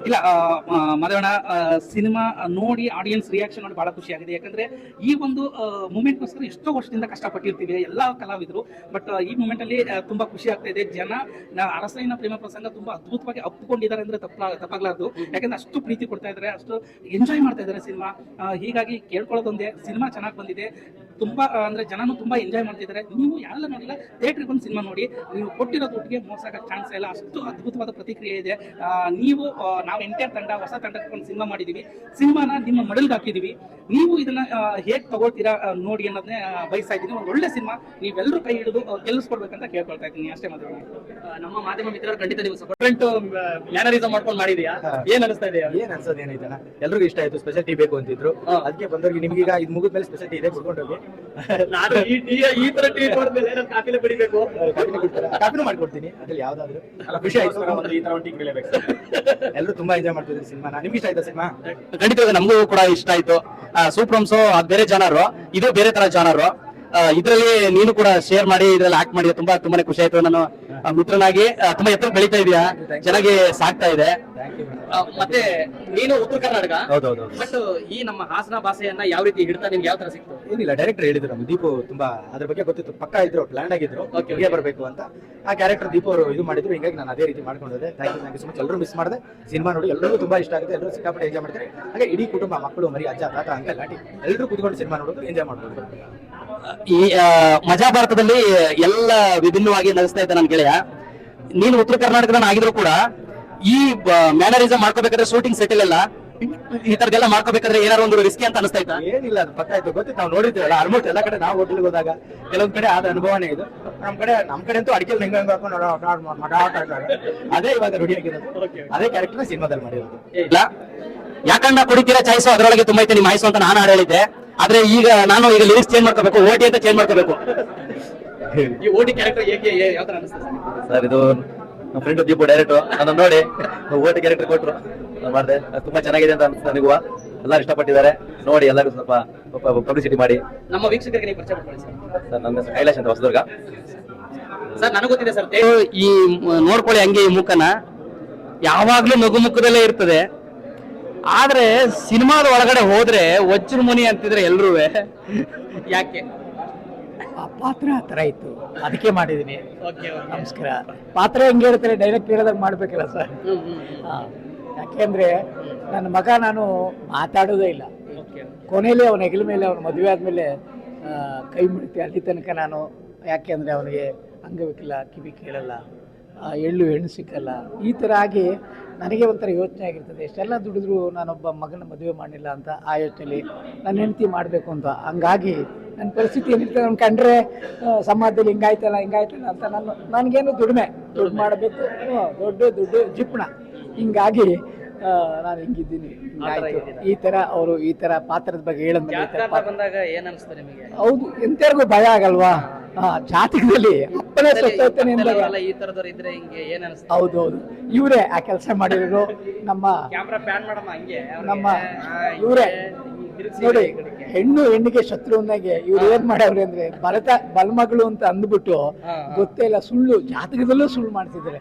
ಇಲ್ಲ ಆ, ಸಿನಿಮಾ ನೋಡಿ ಆಡಿಯನ್ಸ್ ರಿಯಾಕ್ಷನ್ ನೋಡಿ ಬಹಳ ಖುಷಿ ಯಾಕಂದ್ರೆ ಈ ಒಂದು ಮೂಮೆಂಟ್ಗೋಸ್ಕರ ಎಷ್ಟೋ ವರ್ಷದಿಂದ ಕಷ್ಟಪಟ್ಟಿರ್ತೀವಿ ಎಲ್ಲ ಕಲಾವಿದರು. ಬಟ್ ಈ ಮೂಮೆಂಟ್ ಅಲ್ಲಿ ತುಂಬಾ ಖುಷಿ ಆಗ್ತಾ ಇದೆ. ಜನ ಅರಸೈನ ಪ್ರೇಮ ಪ್ರಸಂಗ ತುಂಬಾ ಅದ್ಭುತವಾಗಿ ಅಪ್ಪಿಕೊಂಡಿದ್ದಾರೆ ಅಂದ್ರೆ ತಪ್ಪ ತಪ್ಪಾಗ್ಲಾರ್ದು. ಯಾಕಂದ್ರೆ ಅಷ್ಟು ಪ್ರೀತಿ ಕೊಡ್ತಾ ಇದ್ದಾರೆ ಅಷ್ಟು ಎಂಜಾಯ್ ಮಾಡ್ತಾ ಇದ್ದಾರೆ ಸಿನಿಮಾ. ಹೀಗಾಗಿ ಕೇಳ್ಕೊಳ್ಳೋದೊಂದೇ ಸಿನಿಮಾ ಚೆನ್ನಾಗಿ ಬಂದಿದೆ. ತುಂಬಾ ಅಂದ್ರೆ ಜನನು ತುಂಬಾ ಎಂಜಾಯ್ ಮಾಡ್ತಿದ್ದಾರೆ. ನೀವು ಯಾರೆಲ್ಲ ನೋಡಿಲ್ಲ ಥಿಯೇಟರ್ ಬಂದು ಸಿನಿಮಾ ನೋಡಿ ನೀವು ಕೊಟ್ಟಿರೋ ದುಡ್ಡಿಗೆ ಮೋಸ ಆಗೋ ಚಾನ್ಸ್ ಇಲ್ಲ. ಅಷ್ಟು ಅದ್ಭುತವಾದ ಪ್ರತಿಕ್ರಿಯೆ ಇದೆ. ಆ, ನೀವು ಆ, ನಾವು ಎಂಟೈರ್ ತಂಡ ಹೊಸ ತಂಡಕ್ಕೆ ಒಂದು ಸಿನಿಮಾ ಮಾಡಿದೀವಿ. ಸಿನಿಮಾನ ನಿಮ್ಮ ಮಡಲ್ಗೆ ಹಾಕಿದೀವಿ. ನೀವು ಇದನ್ನ ಹೇಗೆ ತಗೊಳ್ತೀರಾ ನೋಡಿ ಅನ್ನೋದನ್ನೇ ಬಯಸ್ತಾ ಇದ್ದೀನಿ. ಒಂದು ಒಳ್ಳೆ ಸಿನಿಮಾ ನೀವೆಲ್ಲರೂ ಕೈ ಹಿಡಿದು ಗೆಲ್ಲಿಸ್ಕೊಡ್ಬೇಕಂತ ಕೇಳ್ಕೊಳ್ತಾ ಇದ್ದೀನಿ. ಅಷ್ಟೇ ಮಾತ್ರ ನಮ್ಮ ಮಾಧ್ಯಮ ಮಿತ್ರರು ಖಂಡಿತ ನೀವು ಸಪೋರ್ಟ್ ಮ್ಯಾನರಿಸಮ್ ಮಾಡ್ಕೊಂಡು ಮಾಡಿದ್ಯಾ? ಏನ್ ಅನಿಸ್ತಾ ಇದೆ ಏನ್ ಅನ್ಸೋದು ಏನೈತಲ್ಲ ಎಲ್ರಿಗೂ ಇಷ್ಟ ಆಯ್ತು ಸ್ಪೆಷಲ್ ಟೀ ಬೇಕು ಅಂತಿದ್ರು. ಅದಕ್ಕೆ ಅದಕ್ಕೆ ಬಂದವರಿಗೆ ನಿಮ್ಗೀಗ ಇದು ಮುಗಿದ ಮೇಲೆ ಸ್ಪೆಷಲ್ ಟೀ ಇದೆ ಕುಡ್ಕೊಂಡು ಹೋಗಿ. ನಾನು ಈ ಟೀ ಈ ತರ ಟೀ ನೋಡಿದ್ಮೇಲೆ ನಾನು ಕಾಫಿನೇ ಕುಡಿಬೇಕು. ಕಾಫಿನೂ ಮಾಡ್ಕೊಡ್ತೀನಿ ಅದ್ರಲ್ಲಿ ಯಾವ್ದಾದ್ರು. ಖುಷಿ ಆಯ್ತು. ಈ ತರ ಒಂದು ಟೀ ಬೆಳಿಬೇಕು ಎಲ್ಲರೂ ತುಂಬಾ ಎಂಜಾಯ್ ಮಾಡ್ತಿದ್ರು ಸಿನಿಮಾ. ನಿಮ್ಗೆ ಇಷ್ಟ ಆಯ್ತಾ ಸಿನಿಮಾ? ಖಂಡಿತವಾಗಿ ನಮಗೂ ಕೂಡ ಇಷ್ಟ ಆಯ್ತು. ಸೂಪ್ರಮ್ಸ್ ಅದು ಬೇರೆ ಜನರು. ಇದು ಬೇರೆ ತರ ಜಾನರು. ಇದರಲ್ಲಿ ನೀನು ಕೂಡ ಶೇರ್ ಮಾಡಿ ಇದ್ರಲ್ಲಿ ಆಕ್ಟ್ ಮಾಡಿ ತುಂಬಾ ತುಂಬಾನೇ ಖುಷಿ ಆಯ್ತು. ನಾನು ಮಿತ್ರನಾಗಿ ತುಂಬಾ ಎತ್ತರ ಬೆಳೀತಾ ಇದೆಯಾ? ಚೆನ್ನಾಗಿ ಸಾಕ್ತಾ ಇದೆ. ಮತ್ತೆ ನೀನು ಉತ್ತರ ಕರ್ನಾಟಕ? ಹೌದೌದು. ಬಟ್ ಈ ನಮ್ಮ ಹಾಸನ ಭಾಷೆಯನ್ನ ಯಾವ ರೀತಿ ಹಿಡ್ತಾ ನಿಮ್ಗೆ ಯಾವ ತರ ಸಿಕ್ತು? ಏನಿಲ್ಲ ಡೈರೆಕ್ಟರ್ ಹೇಳಿದ್ರು ನಮ್ಮ ದೀಪು ತುಂಬಾ ಅದ್ರ ಬಗ್ಗೆ ಗೊತ್ತಿತ್ತು. ಪಕ್ಕ ಇದ್ರು ಪ್ಲಾನ್ ಆಗಿದ್ರು. ಹೀಗೆ ಬರಬೇಕು ಅಂತ. ಆ ಕ್ಯಾರೆಕ್ಟರ್ ದೀಪು ಅವರು ಇದು ಮಾಡಿದ್ರು. ಹಿಂಗಾಗಿ ನಾನು ಅದೇ ರೀತಿ ಮಾಡ್ಕೊಂಡಿದ್ದೆ thank you thank you so much ಎಲ್ಲರೂ ಮಿಸ್ ಮಾಡಿದೆ. ಸಿನಿಮಾ ನೋಡಿ ಎಲ್ಲರಿಗೂ ತುಂಬಾ ಇಷ್ಟ ಆಗುತ್ತೆ. ಎಲ್ಲರೂ ಸಿಕ್ಕಾಪಟ್ಟೆ ಎಂಜಾಯ್ ಮಾಡ್ತಾರೆ. ಹಾಗೆ ಇಡೀ ಕುಟುಂಬ ಮಕ್ಕಳು ಮರಿ ಅಜ್ಜ ತಾತ ಅಂಕಲ್ ಆಂಟಿ ಎಲ್ಲರೂ ಕುತ್ಕೊಂಡು ಸಿನಿಮಾ ನೋಡೋದು ಎಂಜಾಯ್ ಮಾಡ್ಬೋದು ಈ ಮಜಾ ಭಾರತದಲ್ಲಿ ಎಲ್ಲ ವಿಭಿನ್ನವಾಗಿ ನಡೆಸ್ತಾ ಇದ್ದ ನನ್ನ ಗೆಳೆಯ. ನೀನು ಉತ್ತರ ಕರ್ನಾಟಕದ ಆಗಿದ್ರು ಕೂಡ ಈ ಮ್ಯಾನರಿಸಮ್ ಮಾಡ್ಕೋಬೇಕಾದ್ರೆ ಶೂಟಿಂಗ್ ಸೆಟಲ್ ಎಲ್ಲ ಈ ತರದೆಲ್ಲ ಮಾಡ್ಕೋಬೇಕಾದ್ರೆ ಏನಾದ್ರು ಒಂದು ರಿಸ್ಕಿ ಅಂತ ಅನಿಸ್ತಾ ಇತ್ತಾ? ಏನಿಲ್ಲ ಅದು ಪಕ್ಕ ಆಯ್ತು. ಗೊತ್ತಿತ್ತು ನಾವು ನೋಡಿದ್ರಲ್ಲ ಆಲ್ಮೋಸ್ಟ್ ಎಲ್ಲ ಕಡೆ ನಾವು ಹೋಟೆಲ್ಗೆ ಹೋದಾಗ ಕೆಲವೊಂದ್ ಕಡೆ ಆದ ಅನುಭವನೇ ಇದು. ನಮ್ ಕಡೆ ನಮ್ ಕಡೆ ಅಂತೂ ಅಡಿಕೆ ಹೆಂಗ್ ಹೆಂಗ್ ಹಾಕೊಂಡು ಅದೇ ಇವಾಗ ರೂಢಿ ಆಗಿರೋದು. ಅದೇ ಕ್ಯಾರೆಕ್ಟರ್ ಸಿನಿಮಾದಲ್ಲಿ ಮಾಡಿರೋದು. ಇಲ್ಲ. ಯಾಕಂಡ ಕುಡಿತೀರಾ ಚಾಯ್ಸು ಅದರೊಳಗೆ ತುಂಬೈತೆ ನಿಮ್ಮ ಆಯ್ಸು ಅಂತ ನಾನು ಹಾಡು ಹೇಳಿದ್ದೆ. ಆದ್ರೆ ಈಗ ನಾನು ಈಗ ಲಿರಿಕ್ಸ್ ಚೇಂಜ್ ಮಾಡ್ಕೋಬೇಕು ಓಟಿ ಅಂತ ಚೇಂಜ್ ಮಾಡ್ಕೋಬೇಕು. ಈ ಓಟಿ ಕ್ಯಾರೆಕ್ಟರ್ ಯಾವ ತರ ಸರ್ ಇದು ನಮ್ಮ ಫ್ರೆಂಡ್ ದೀಪು ಡೈರೆಕ್ಟರ್ ನನ್ನ ನೋಡಿ ಓಟಿ ಕ್ಯಾರೆಕ್ಟರ್ ಕೊಟ್ಟರು ನಾನು ಮಾಡಿದೆ. ತುಂಬಾ ಚೆನ್ನಾಗಿದೆ ಅಂತ ಅನ್ಸುತ್ತೆ ನನಗೂ. ಎಲ್ಲರೂ ಇಷ್ಟಪಟ್ಟಿದ್ದಾರೆ. ನೋಡಿ ಎಲ್ಲರೂ ಸ್ವಲ್ಪ ಪಬ್ಲಿಸಿಟಿ ಮಾಡಿ. ನಮ್ಮ ವೀಕ್ಷಕರಿಗೆ ನೀವು ಪರಿಚಯ ಮಾಡ್ಕೊಳ್ಳಿ ಸರ್. ಸರ್ ನನ್ನ ಹೆಸರು ಕೈಲಾಶ್ ಅಂತ ಹೊಸದುರ್ಗ. ಸರ್ ನನಗೆ ಗೊತ್ತಿದೆ ಸರ್ ಈ ನೋಡ್ಕೊಳ್ಳಿ ಹಂಗೆ ಈ ಮುಖನ. ಯಾವಾಗ್ಲೂ ನಗು ಮುಖದಲ್ಲೇ ಇರ್ತದೆ. ಆದ್ರೆ ಸಿನಿಮಾದ ಒಳಗಡೆ ಹೋದ್ರೆ ವಜ್ರ ಮುನಿ ಅಂತಿದ್ರೆ ಎಲ್ರೂ ಯಾಕೆ? ಆ ಪಾತ್ರ ಆ ಥರ ಇತ್ತು. ಅದಕ್ಕೆ ಮಾಡಿದ್ದೀನಿ. ನಮಸ್ಕಾರ. ಪಾತ್ರ ಹೆಂಗೆ ಹೇಳ್ತಾರೆ ಡೈರೆಕ್ಟ್ ಹೇಳಿದಾಗ ಮಾಡ್ಬೇಕಲ್ಲ ಸರ್? ಯಾಕೆಂದ್ರೆ ನನ್ನ ಮಗ ನಾನು ಮಾತಾಡೋದೇ ಇಲ್ಲ. ಕೊನೆಯಲ್ಲಿ ಅವನ ಹೆಗಲ ಮೇಲೆ ಅವನ ಮದುವೆ ಆದಮೇಲೆ ಕೈ ಮುಡಿತೆ ಅಲ್ಲಿ ತನಕ ನಾನು ಯಾಕೆಂದರೆ ಅವನಿಗೆ ಅಂಗವಿಕಲ ಕಿವಿ ಕೇಳಲ್ಲ ಎಳ್ಳು ಹೆಣ್ಣು ಸಿಕ್ಕಲ್ಲ. ಈ ಥರ ಆಗಿ ನನಗೆ ಒಂಥರ ಯೋಚನೆ ಆಗಿರ್ತದೆ ಎಷ್ಟೆಲ್ಲ ದುಡಿದ್ರು ನಾನೊಬ್ಬ ಮಗನ ಮದುವೆ ಮಾಡಲಿಲ್ಲ ಅಂತ ಆ ಯೋಚನೆಯಲ್ಲಿ ನನ್ನ ಹೆಂಡತಿ ಮಾಡಬೇಕು ಅಂತ. ಹಂಗಾಗಿ ನನ್ನ ಪರಿಸ್ಥಿತಿ ಏನಿರ್ತದೆ ನಾನು ಕಂಡ್ರೆ ಸಮಾಜದಲ್ಲಿ ಹಿಂಗಾಯ್ತಲ್ಲ ಹಿಂಗಾಯ್ತಲ್ಲ ಅಂತ ನಾನು ನನಗೇನು ದುಡಿಮೆ. ದುಡ್ಡು ಮಾಡಬೇಕು. ದೊಡ್ಡ ದುಡ್ಡು ಜಿಪ್ಣ. ಹಿಂಗಾಗಿ ನಾನು ಹಿಂಗಿದ್ದೀನಿ? ಈ ತರ ಅವರು ಈ ತರ ಪಾತ್ರದ ಬಗ್ಗೆ ಪಾತ್ರ ಬಂದಾಗ ಏನ್ ನಿಮಗೆ? ಹೌದು ಎಂತರಿಗೂ ಭಯ ಆಗಲ್ವಾ? ಜಾತಕದಲ್ಲಿ ಅಪ್ಪನೇ ಸತ್ತೋಗ್ತಾನೆ ಅಂದಾಗ ಈ ತರದವ್ರು ಇದ್ರೆ ಹಿಂಗೆ ಏನ್ ಹೌದು ಹೌದು ಇವರೇ ಆ ಕೆಲಸ ಮಾಡಿರೋರು ನಮ್ಮ ಕ್ಯಾಮ್ರಾ ಪ್ಯಾನ್ ಮಾಡಮ್ಮ ಹಂಗೆ. ನಮ್ಮ ಇವರೇ. ನೋಡಿ ಹೆಣ್ಣು ಹೆಣ್ಣಿಗೆ ಶತ್ರು ಅಂದಾಗೆ ಇವ್ರು ಏನ್ ಮಾಡವ್ರೆ ಅಂದ್ರೆ ಭರತ ಬಲ್ಮಗಳು ಅಂತ ಅಂದ್ಬಿಟ್ಟು ಗೊತ್ತೇ ಇಲ್ಲ ಸುಳ್ಳು ಜಾತಕದಲ್ಲೂ ಸುಳ್ಳು ಮಾಡ್ತಿದ್ದಾರೆ.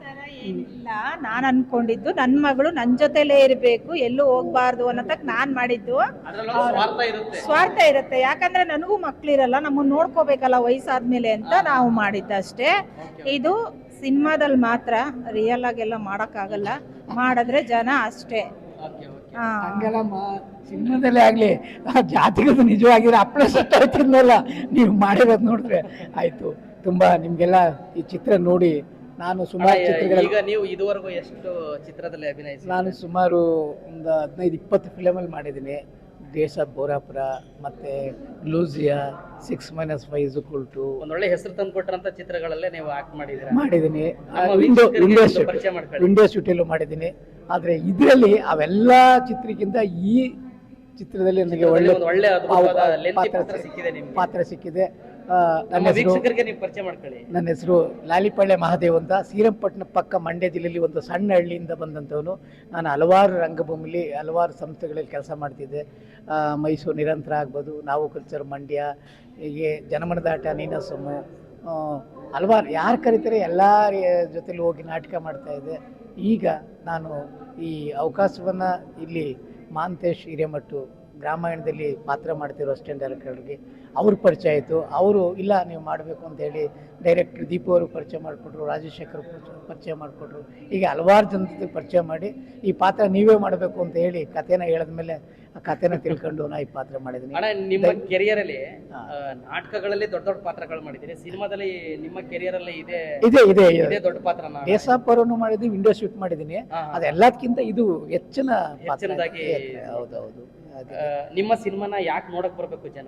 ಇಲ್ಲ ನಾನು ಅನ್ಕೊಂಡಿದ್ದು ನನ್ನ ಮಗಳು ನನ್ನ ಜೊತೆಲೇ ಇರಬೇಕು ಎಲ್ಲೂ ಹೋಗ್ಬಾರ್ದು ಅನ್ನೋದಕ್ಕೆ ನಾನು ಮಾಡಿದ್ದು ಸ್ವಾರ್ಥ ಇರುತ್ತೆ. ಸ್ವಾರ್ಥ ಇರುತ್ತೆ. ಯಾಕಂದ್ರೆ ನನಗೂ ಮಕ್ಳಿರಲ್ಲ ನಮ್ಮನ್ನ ನೋಡ್ಕೋಬೇಕಲ್ಲ ವಯಸ್ಸಾದ್ಮೇಲೆ ಅಂತ ನಾವು ಮಾಡಿದ್ದಷ್ಟೇ ಇದು ಸಿನಿಮಾದಲ್ಲಿ ಮಾತ್ರ ರಿಯಲ್ ಆಗೆಲ್ಲ ಮಾಡೋಕ್ಕಾಗಲ್ಲ. ಮಾಡಿದ್ರೆ ಜನ ಅಷ್ಟೇ. ಹಾ. ಹಂಗಲ್ಲಮ್ಮ ಸಿನಿಮಾದಲ್ಲೇ ಆಗ್ಲಿ ಆ ಜಾತಕದ ನಿಜವಾಗಿರೋ ಅಪ್ಪಳೆ ಸತ್ತೋಯ್ತಿದ್ನಲ್ಲ ನೀವು ಮಾಡಿರೋದು ನೋಡಿದ್ರೆ ಆಯ್ತು. ತುಂಬಾ ನಿಮಗೆಲ್ಲ ಈ ಚಿತ್ರ ನೋಡಿ ನಾನು ಸುಮಾರು ಚಿತ್ರಗಳಲ್ಲಿ ಈಗ ನೀವು ಇದುವರೆಗೂ ಎಷ್ಟು ಚಿತ್ರದಲ್ಲಿ ಅಭಿನಯಿಸಿ? ನಾನು ಸುಮಾರು ಒಂದು ಹದಿನೈದು ಇಪ್ಪತ್ತು ಫಿಲಮಲ್ಲಿ ಮಾಡಿದ್ದೀನಿ. ದೇಶ ಬೋರಾಪುರ ಮತ್ತೆ Lucia six minus five two ಒಂದೊಳ್ಳೆ ಹೆಸರು ತಂದು ಕೊಟ್ಟರಂತ ಚಿತ್ರಗಳಲ್ಲೇ ನೀವು ಆಕ್ಟ್ ಮಾಡಿದ್ದೀರಾ? ಮಾಡಿದ್ದೀನಿ. ಇಂಡಿಯಾ ವಿಂಡೋ ವಿಂಡೋ ಶೂಟ್ ಪರಿಚಯ ಮಾಡ್ಕೊಳ್ಳಿ. ವಿಂಡೋ ಶೂಟಲ್ಲೂ ಮಾಡಿದ್ದೀನಿ. ಆದರೆ ಇದರಲ್ಲಿ ಅವೆಲ್ಲ ಚಿತ್ರಕ್ಕಿಂತ ಈ ಚಿತ್ರದಲ್ಲಿ ನನಗೆ ಒಳ್ಳೆ ಒಂದು ಒಳ್ಳೆ ಪಾತ್ರ- ಸಿಕ್ಕಿದೆ ನಿಮ್ಮ ಪಾತ್ರ ಸಿಕ್ಕಿದೆ. ನನ್ನ ಹೆಸರು ಪರಿಚಯ ಮಾಡ್ಕೊಳ್ಳಿ. ನನ್ನ ಹೆಸರು ಲಾಲಿಪಳ್ಳೆ ಮಹಾದೇವ್ ಅಂತ. ಶ್ರೀರಂಗಪಟ್ಟಣ ಪಕ್ಕ ಮಂಡ್ಯ ಜಿಲ್ಲೆಯಲ್ಲಿ ಒಂದು ಸಣ್ಣ ಹಳ್ಳಿಯಿಂದ ಬಂದಂಥವನು. ನಾನು ಹಲವಾರು ರಂಗಭೂಮಿಲಿ ಹಲವಾರು ಸಂಸ್ಥೆಗಳಲ್ಲಿ ಕೆಲಸ ಮಾಡ್ತಿದ್ದೆ. ಮೈಸೂರು ನಿರಂತರ ಆಗ್ಬೋದು ನಾವು ಕಲ್ಚರ್ ಮಂಡ್ಯ ಹೀಗೆ ಜನಮನದಾಟ ನೀನಸಮು ಹಲವಾರು ಯಾರು ಕರೀತಾರೆ ಎಲ್ಲ ಜೊತೆಲಿ ಹೋಗಿ ನಾಟಕ ಮಾಡ್ತಾ ಇದ್ದೆ. ಈಗ ನಾನು ಈ ಅವಕಾಶವನ್ನು ಇಲ್ಲಿ ಮಾಂತೇಶ್ ಹಿರೇಮಠು ಗ್ರಾಮಾಯಣದಲ್ಲಿ ಪಾತ್ರ ಮಾಡ್ತಿರೋ ಅಷ್ಟೇ ಡೈರೆಕ್ಟರ್ಗೆ ಅವ್ರ ಪರಿಚಯ ಆಯಿತು. ಅವರು ಇಲ್ಲ ನೀವು ಮಾಡಬೇಕು ಅಂತ ಹೇಳಿ ಡೈರೆಕ್ಟರ್ ದೀಪು ಅವರು ಪರಿಚಯ ಮಾಡಿಕೊಟ್ರು ರಾಜಶೇಖರ್ ಪರಿಚಯ- ಮಾಡಿಕೊಟ್ರು. ಹೀಗೆ ಹಲವಾರು ಜನ ಪರಿಚಯ ಮಾಡಿ ಈ ಪಾತ್ರ ನೀವೇ ಮಾಡಬೇಕು ಅಂತ ಹೇಳಿ ಕಥೆನ ಹೇಳಿದ್ಮೇಲೆ ಆ ಕಥೆನ ತಿಳ್ಕೊಂಡು ನಾ ಈ ಪಾತ್ರ ಮಾಡಿದ್ದೀನಿ. ನಿಮ್ಮ ಕೆರಿಯರಲ್ಲಿ ನಾಟಕಗಳಲ್ಲಿ ದೊಡ್ಡ ದೊಡ್ಡ ಪಾತ್ರಗಳು ಮಾಡಿದ್ದೀರಿ. ಸಿನಿಮಾದಲ್ಲಿ ನಿಮ್ಮ ಕೆರಿಯರಲ್ಲಿ ಇದೆ ಇದೆ ಇದೆ ಇದೇ. ದೊಡ್ಡ ಪಾತ್ರ ದೇಸಾಪರನ್ನು ಮಾಡಿದ್ವಿ ಮಾಡಿದ್ದೀನಿ ವಿಂಡೋ ಶೂಟ್ ಮಾಡಿದ್ದೀನಿ. ಅದೆಲ್ಲದಕ್ಕಿಂತ ಇದು ಹೆಚ್ಚಿನ ಹೆಚ್ಚಿನದಾಗಿ- ಹೌದೌದು. ನಿಮ್ಮ ಸಿನಿಮಾನ ಯಾಕೆ ನೋಡಕ್ ಬರಬೇಕು ಜನ?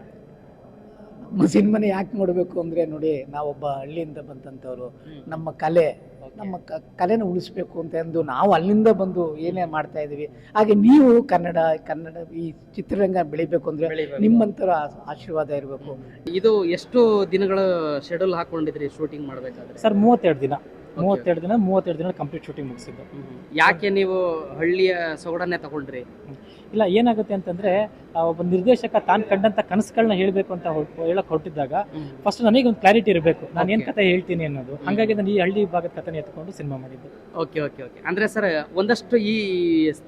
ನಮ್ಮ ಮನೆ ಯಾಕೆ ನೋಡಬೇಕು ಅಂದರೆ ನೋಡಿ ನಾವೊಬ್ಬ ಹಳ್ಳಿಯಿಂದ ಬಂದಂಥವ್ರು ನಮ್ಮ ಕಲೆ ನಮ್ಮ ಕಲೆನ ಉಳಿಸ್ಬೇಕು ಅಂತ ಅಂದು ನಾವು ಅಲ್ಲಿಂದ ಬಂದು ಏನೇ ಮಾಡ್ತಾ ಇದ್ದೀವಿ. ಹಾಗೆ ನೀವು ಕನ್ನಡ ಕನ್ನಡ ಈ ಚಿತ್ರರಂಗ ಬೆಳಿಬೇಕು ಅಂದರೆ ನಿಮ್ಮಂತರ ಆಶೀರ್ವಾದ ಇರಬೇಕು. ಇದು ಎಷ್ಟು ದಿನಗಳ ಶೆಡ್ಯೂಲ್ ಹಾಕೊಂಡಿದ್ರಿ ಶೂಟಿಂಗ್ ಮಾಡಬೇಕಾದ್ರೆ? ಸರ್ ಮೂವತ್ತೆರಡು ದಿನ. ಮೂವತ್ತೆರಡು ದಿನ ಮೂವತ್ತೆರಡು ದಿನ ಕಂಪ್ಲೀಟ್ ಶೂಟಿಂಗ್ ಮುಗಿಸಿದ್ದು. ಯಾಕೆ ನೀವು ಹಳ್ಳಿಯ ಸೊಗಡನ್ನೇ ತಗೊಂಡ್ರಿ? ಇಲ್ಲ ಏನಾಗುತ್ತೆ ಅಂತಂದ್ರೆ ಒಬ್ಬ ನಿರ್ದೇಶಕ ತಾನು ಕಂಡಂತ ಕನಸುಗಳನ್ನ ಹೇಳಬೇಕು ಅಂತ ಹೇಳಕ್ ಹೊರಟಿದ್ದಾಗ ಫಸ್ಟ್ ನನಗೆ ಒಂದು ಕ್ಲಾರಿಟಿ ಇರಬೇಕು. ನಾನು ಏನ್. ಕತೆ ಹೇಳ್ತೀನಿ ಅನ್ನೋದು. ಹಾಗಾಗಿ ನಾನು ಈ ಹಳ್ಳಿ ಭಾಗದ ಕಥೆನ ಎತ್ಕೊಂಡು ಸಿನಿಮಾ ಮಾಡಿದ್ದು. ಓಕೆ ಓಕೆ ಓಕೆ ಅಂದ್ರೆ ಸರ್ ಒಂದಷ್ಟು ಈ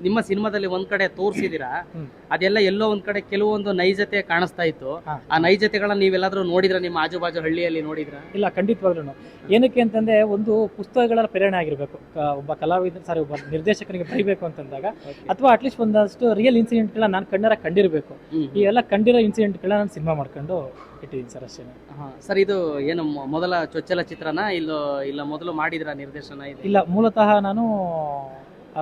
ನಿಮ್ಮ ಸಿನಿಮಾದಲ್ಲಿ ಒಂದ್ ಕಡೆ ತೋರಿಸಿದಿರಾ. ಅದೆಲ್ಲ ಎಲ್ಲೋ ಒಂದ್ ಕಡೆ ಕೆಲವೊಂದು ನೈಜತೆ ಕಾಣಿಸ್ತಾ ಇತ್ತು. ಆ ನೈಜತೆಗಳನ್ನ ನೀವೆಲ್ಲಾದ್ರೂ ನೋಡಿದ್ರ? ನಿಮ್ಮ ಆಜುಬಾಜು ಹಳ್ಳಿಯಲ್ಲಿ ನೋಡಿದ್ರ? ಇಲ್ಲ ಖಂಡಿತವಾಗ್ಲೂ ಏನಕ್ಕೆ ಅಂತಂದ್ರೆ ಒಂದು ಪುಸ್ತಕಗಳ ಪ್ರೇರಣೆ ಆಗಿರಬೇಕು. ಒಬ್ಬ ಕಲಾವಿದ ಸಾರಿ ಒಬ್ಬ ನಿರ್ದೇಶಕನಿಗೆ ಬರೀಬೇಕು ಅಂತಂದಾಗ ಅಥವಾ ಅಟ್ಲೀಸ್ಟ್ ಒಂದಷ್ಟು ರಿಯಲ್ ಇನ್ಸಿಡೆಂಟ್ಗಳನ್ನ ನಾನು ಕಣ್ಣಾರ ಕಂಡಿರಬೇಕು. ಈ ಎಲ್ಲ ಕಂಡಿರೋ ಇನ್ಸಿಡೆಂಟ್ಗಳನ್ನ ನಾನು ಸಿನಿಮಾ ಮಾಡ್ಕೊಂಡು ಇಟ್ಟಿದ್ದೀನಿ ಸರ್ ಅಷ್ಟೇ ಸರ್ ಇದು ಏನು ಮೊದಲ ಚೊಚ್ಚಲ ಚಿತ್ರನ ಇಲ್ಲ ಇಲ್ಲ ಮೊದಲು ಮಾಡಿದ್ರ ನಿರ್ದೇಶನ ಇದೆ? ಇಲ್ಲ ಮೂಲತಃ ನಾನು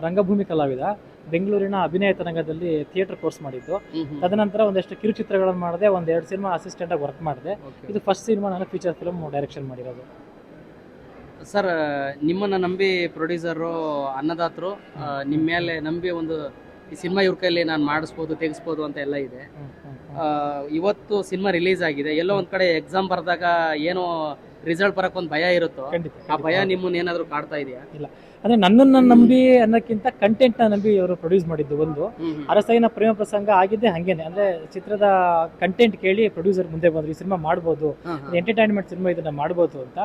ರಂಗಭೂಮಿ ಕಲಾವಿದ ಬೆಂಗಳೂರಿನ ಅಭಿನಯ ತರಂಗದಲ್ಲಿ ಥಿಯೇಟರ್ ಕೋರ್ಸ್ ಮಾಡಿದ್ದು. ತದನಂತರ ಒಂದಷ್ಟು ಕಿರುಚಿತ್ರಗಳನ್ನು ಮಾಡಿದೆ ಒಂದೆರಡು ಎರಡು ಸಿನಿಮಾ ಅಸಿಸ್ಟೆಂಟ್ ಆಗಿ ವರ್ಕ್ ಮಾಡಿದೆ. ಇದು ಫಸ್ಟ್ ಸಿನಿಮಾ ನಾನು ಫೀಚರ್ ಫಿಲ್ಮ್ ಡೈರೆಕ್ಷನ್ ಮಾಡಿರೋದು. ಸರ್ ನಿಮ್ಮನ್ನ ನಂಬಿ ಪ್ರೊಡ್ಯೂಸರು ಅನ್ನದಾತರು ನಿಮ್ಮ ಮೇಲೆ ನಂಬಿ ಒಂದು ಈ ಸಿನಿಮಾ ಇವ್ರ ಕೈಲಿ ನಾನು ಮಾಡಿಸ್ಬೋದು ತೆಗಿಸ್ಬೋದು ಅಂತ ಎಲ್ಲ ಇದೆ. ಇವತ್ತು ಸಿನಿಮಾ ರಿಲೀಸ್ ಆಗಿದೆ. ಎಲ್ಲೋ ಒಂದ್ ಕಡೆ ಎಕ್ಸಾಮ್ ಬರ್ದಾಗ ಏನೋ ರಿಸಲ್ಟ್ ಬರಕ್ ಒಂದ್ ಭಯ ಇರುತ್ತೋ? ಆ ಭಯ. ನಿಮ್ಮನ್ನ ಏನಾದ್ರು ಕಾಡ್ತಾ ಇದೆಯಾ? ಅಂದ್ರೆ ನನ್ನನ್ನ ನಂಬಿ ಅನ್ನೋಕ್ಕಿಂತ ಕಂಟೆಂಟ್ನ ನಂಬಿ ಇವರು ಪ್ರೊಡ್ಯೂಸ್ ಮಾಡಿದ್ದು ಒಂದು. ಅರಸೈನ ಪ್ರೇಮ ಪ್ರಸಂಗ ಆಗಿದ್ದೆ ಹಂಗೇನೆ. ಅಂದ್ರೆ ಚಿತ್ರದ ಕಂಟೆಂಟ್ ಕೇಳಿ ಪ್ರೊಡ್ಯೂಸರ್ ಮುಂದೆ ಬಂದ್ರು. ಈ ಸಿನಿಮಾ ಮಾಡ್ಬೋದು. ಎಂಟರ್ಟೈನ್ಮೆಂಟ್ ಸಿನಿಮಾ ಇದನ್ನ ಮಾಡ್ಬೋದು ಅಂತ.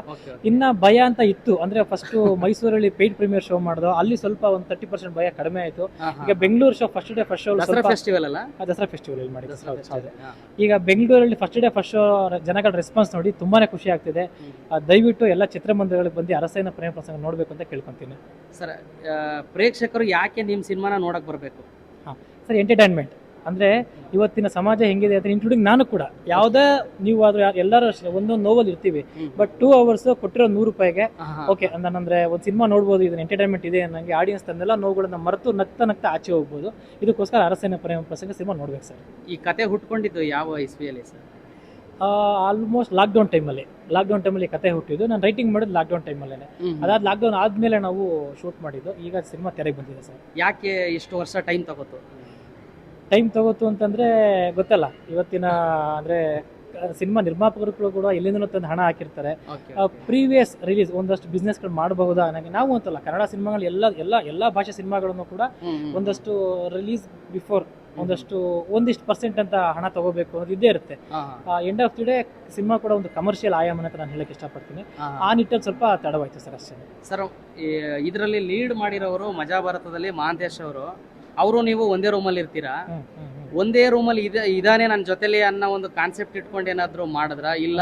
ಇನ್ನ ಭಯ ಅಂತ ಇತ್ತು. ಅಂದ್ರೆ ಫಸ್ಟ್ ಮೈಸೂರಲ್ಲಿ ಪೇಯ್ಡ್ ಪ್ರೀಮಿಯರ್ ಶೋ ಮಾಡಿದ್ರು ಅಲ್ಲಿ ಸ್ವಲ್ಪ ಒಂದು ತರ್ಟಿ ಪರ್ಸೆಂಟ್ ಭಯ ಕಡಿಮೆ ಆಯ್ತು. ಈಗ Bengaluru show first day first show festival ಅಲ್ಲ? ದಸರಾ ಫೆಸ್ಟಿವಲ್ ಅಲ್ಲಿ ಮಾಡಿ. ಈಗ ಬೆಂಗಳೂರಲ್ಲಿ ಫಸ್ಟ್ ಡೇ ಫಸ್ಟ್ ಶೋ ಜನಗಳ ರೆಸ್ಪಾನ್ಸ್ ನೋಡಿ ತುಂಬಾನೇ ಖುಷಿ ಆಗ್ತಿದೆ. ದಯವಿಟ್ಟು ಎಲ್ಲ ಚಿತ್ರಮಂದಿರಗಳಿಗೆ ಬಂದು ಅರಸೈನ ಪ್ರೇಮ ಪ್ರಸಂಗ ನೋಡ್ಬೇಕು ಅಂತ ಕೇಳ್ಕೊಂತೀನಿ. ಸರ್ ಪ್ರೇಕ್ಷಕರು ಯಾಕೆ ನಿಮ್ಮ ಸಿನಿಮಾನ ಬರಬೇಕು? ಹಾಂ ಸರ್ ಎಂಟರ್ಟೈನ್ಮೆಂಟ್ ಅಂದರೆ ಇವತ್ತಿನ ಸಮಾಜ ಹೆಂಗಿದೆ ಅಂತ ಇನ್ಕ್ಲೂಡಿಂಗ್ ನಾನು ಕೂಡ. ಯಾವುದೇ ನೀವು ಆದ್ರೂ ಯಾರು ಎಲ್ಲರೂ ಅಷ್ಟೇ ಒಂದೊಂದು ನೋವಲ್ಲಿ ಇರ್ತೀವಿ. ಬಟ್ ಟೂ ಅವರ್ಸ್ ಕೊಟ್ಟಿರೋ ನೂರು ರೂಪಾಯಿಗೆ ಓಕೆ ಅಂದ್ರೆ ಒಂದು ಸಿನಿಮಾ ನೋಡ್ಬೋದು ಇದನ್ನ ಎಂಟರ್ಟೈನ್ಮೆಂಟ್ ಇದೆ ಅನ್ನಂಗೆ ಆಡಿಯನ್ಸ್ ತಂದೆಲ್ಲ ನೋವುಗಳನ್ನ ಮರೆತು ನಗ್ತಾ ನಗ್ತಾ ಆಚೆ ಹೋಗ್ಬೋದು. ಇದಕ್ಕೋಸ್ಕರ ಅರಸೇನ ಪ್ರೇಮ ಪ್ರಸಂಗ ಸಿನಿಮಾ ನೋಡ್ಬೇಕು ಸರ್. ಈ ಕತೆ ಹುಟ್ಕೊಂಡಿದ್ದು ಯಾವ ಇಸ್ವಿಯಲ್ಲಿ ಸರ್? ಆಲ್ಮೋಸ್ಟ್ ಲಾಕ್ಡೌನ್ ಟೈಮಲ್ಲಿ ಲಾಕ್ಡೌನ್ ಟೈಮಲ್ಲಿ ಕತೆ ಹುಟ್ಟಿದ್ದು. ನಾನು ರೈಟಿಂಗ್ ಮಾಡೋದು ಲಾಕ್ಡೌನ್ ಟೈಮಲ್ಲೇ ಅದಾದ ಲಾಕ್ಡೌನ್ ಆದ್ಮೇಲೆ ನಾವು ಶೂಟ್ ಮಾಡಿದ್ದು. ಈಗ ಸಿನಿಮಾ ತೆರೆಗೆ ಬಂದಿದೆ ಸರ್. ಯಾಕೆ ಇಷ್ಟು ವರ್ಷ ಟೈಮ್ ತಗೋತು? ಟೈಮ್ ತಗೋತು ಅಂತಂದ್ರೆ ಗೊತ್ತಲ್ಲ. ಇವತ್ತಿನ ಅಂದ್ರೆ ಸಿನಿಮಾ ನಿರ್ಮಾಪಕರು ಕೂಡ ಎಲ್ಲಿಂದ ತಂದು ಹಣ ಹಾಕಿರ್ತಾರೆ. ಪ್ರೀವಿಯಸ್ ರಿಲೀಸ್ ಒಂದಷ್ಟು ಬಿಸ್ನೆಸ್ಗಳು ಮಾಡಬಹುದಾ ನನಗೆ ನಾವು ಅಂತಲ್ಲ. ಕನ್ನಡ ಸಿನಿಮಾಗಳು ಎಲ್ಲ ಎಲ್ಲ ಎಲ್ಲ ಭಾಷೆ ಸಿನಿಮಾಗಳನ್ನು ಕೂಡ ಒಂದಷ್ಟು ರಿಲೀಸ್ ಬಿಫೋರ್ ಒಂದಷ್ಟು ಒಂದಿಷ್ಟು ಪರ್ಸೆಂಟ್ ಅಂತ ಹಣ ತಗೋಬೇಕು ಅನ್ನೋದು ಇದ್ದೇ ಇರುತ್ತೆ. End of the day cinema ಕೂಡ ಒಂದು ಕಮರ್ಷಿಯಲ್ ಆಯಾಮ ಅಂತ ನಾನು ಹೇಳಕ್ ಇಷ್ಟಪಡ್ತೀನಿ. ಆ ನಿಟ್ಟಲ್ಲಿ ಸ್ವಲ್ಪ ತಡವಾಯ್ತು ಸರ್ ಅಷ್ಟೇ. ಸರ್ ಇದರಲ್ಲಿ ಲೀಡ್ ಮಾಡಿರೋರು ಮಜಾ ಭಾರತದಲ್ಲಿ ಮಹಾಂತೇಶ್ ಅವರು. ಅವರು ನೀವು ಒಂದೇ ರೂಮಲ್ಲಿ ಇರ್ತೀರಾ. ಒಂದೇ ರೂಮಲ್ಲಿ ಇದೆ ಇದಾನೆ ನನ್ನ ಜೊತೆಲಿ ಅನ್ನೋ ಒಂದು ಕಾನ್ಸೆಪ್ಟ್ ಇಟ್ಕೊಂಡು ಏನಾದ್ರು ಮಾಡಿದ್ರ? ಇಲ್ಲ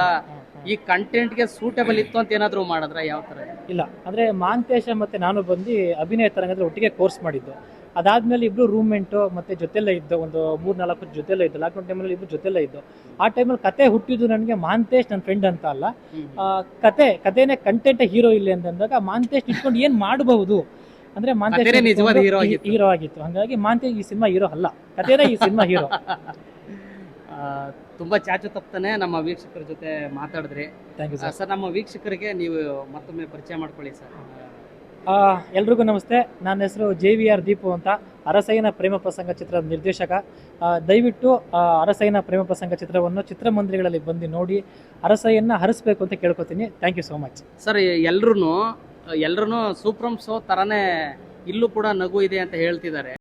ಈ ಕಂಟೆಂಟ್ ಕಂಟೆಂಟ್ಗೆ ಸೂಟೇಬಲ್ ಇತ್ತು ಅಂತ ಏನಾದರೂ ಮಾಡಿದ್ರ? ಯಾವ ತರ? ಇಲ್ಲ ಅಂದ್ರೆ ಮಾಂತೇಶ ಮತ್ತೆ ನಾನು ಬಂದು ಅಭಿನಯ ತರಂಗದಲ್ಲಿ ಒಟ್ಟಿಗೆ ಕೋರ್ಸ್ ಮಾಡಿದ್ದು. ಅದಾದ್ಮೇಲೆ ಇಬ್ರು ರೂಮ್ಮೆಂಟು ಮತ್ತೆ ಜೊತೆಲ್ಲ ಇದ್ದು ಒಂದು ಮೂರ್ ನಾಲ್ಕು ಜೊತೆಲ್ಲ ಇದ್ದು ಲಾಕ್ಡೌನ್ ಟೈಮಲ್ಲಿ ಇಬ್ರು ಜೊತೆಲ್ಲ ಇದ್ದು. ಆ ಟೈಮಲ್ಲಿ ಕತೆ ಹುಟ್ಟಿದ್ದು ನನಗೆ ಮಾಂತೇಶ್ ನನ್ನ ಫ್ರೆಂಡ್ ಅಂತ ಅಲ್ಲ. ಆ, ಕತೆ ಕತೆನೇ ಕಂಟೆಂಟ್ ಹೀರೋ ಇಲ್ಲ ಅಂತಂದಾಗ ಮಾಂತೇಶ್ ಇಟ್ಕೊಂಡು ಏನ್ ಮಾಡಬಹುದು? ಅಂದ್ರೆ ಮಾಂತೇಶ್. ಹೀರೋ ಆಗಿತ್ತು. ಹಂಗಾಗಿ ಮಾಂತೇಶ್ ಈ ಸಿನಿಮಾ ಹೀರೋ ಅಲ್ಲ. ಕತೆನೇ ಈ ಸಿನಿಮಾ ಹೀರೋ ತುಂಬಾ ಚಾಚು ತಪ್ಪನೆ ನಮ್ಮ ವೀಕ್ಷಕರ ಜೊತೆ ಮಾತಾಡಿದ್ರಿ. ಥ್ಯಾಂಕ್ ಯು ಸರ್ ಸರ್ ನಮ್ಮ ವೀಕ್ಷಕರಿಗೆ ನೀವು ಮತ್ತೊಮ್ಮೆ ಪರಿಚಯ ಮಾಡ್ಕೊಳ್ಳಿ ಸರ್. ಎಲ್ರಿಗೂ ನಮಸ್ತೆ. ನನ್ನ ಹೆಸರು ಜೆ ವಿ ಆರ್ ದೀಪು ಅಂತ ಅರಸೈನ ಪ್ರೇಮ ಪ್ರಸಂಗ ಚಿತ್ರದ ನಿರ್ದೇಶಕ. ದಯವಿಟ್ಟು ಆ, ಅರಸೈನ ಪ್ರೇಮ ಪ್ರಸಂಗ ಚಿತ್ರವನ್ನು ಚಿತ್ರಮಂದಿರಗಳಲ್ಲಿ ಬಂದು ನೋಡಿ ಅರಸೈಯನ್ನ ಹರಿಸ್ಬೇಕು ಅಂತ ಕೇಳ್ಕೊತೀನಿ. Thank you so much sir ಎಲ್ರು ಎಲ್ರು ಸೂಪ್ರಮ್ ಸೋ ತರಾನೇ ಇಲ್ಲೂ ಕೂಡ ನಗು ಇದೆ ಅಂತ ಹೇಳ್ತಿದ್ದಾರೆ.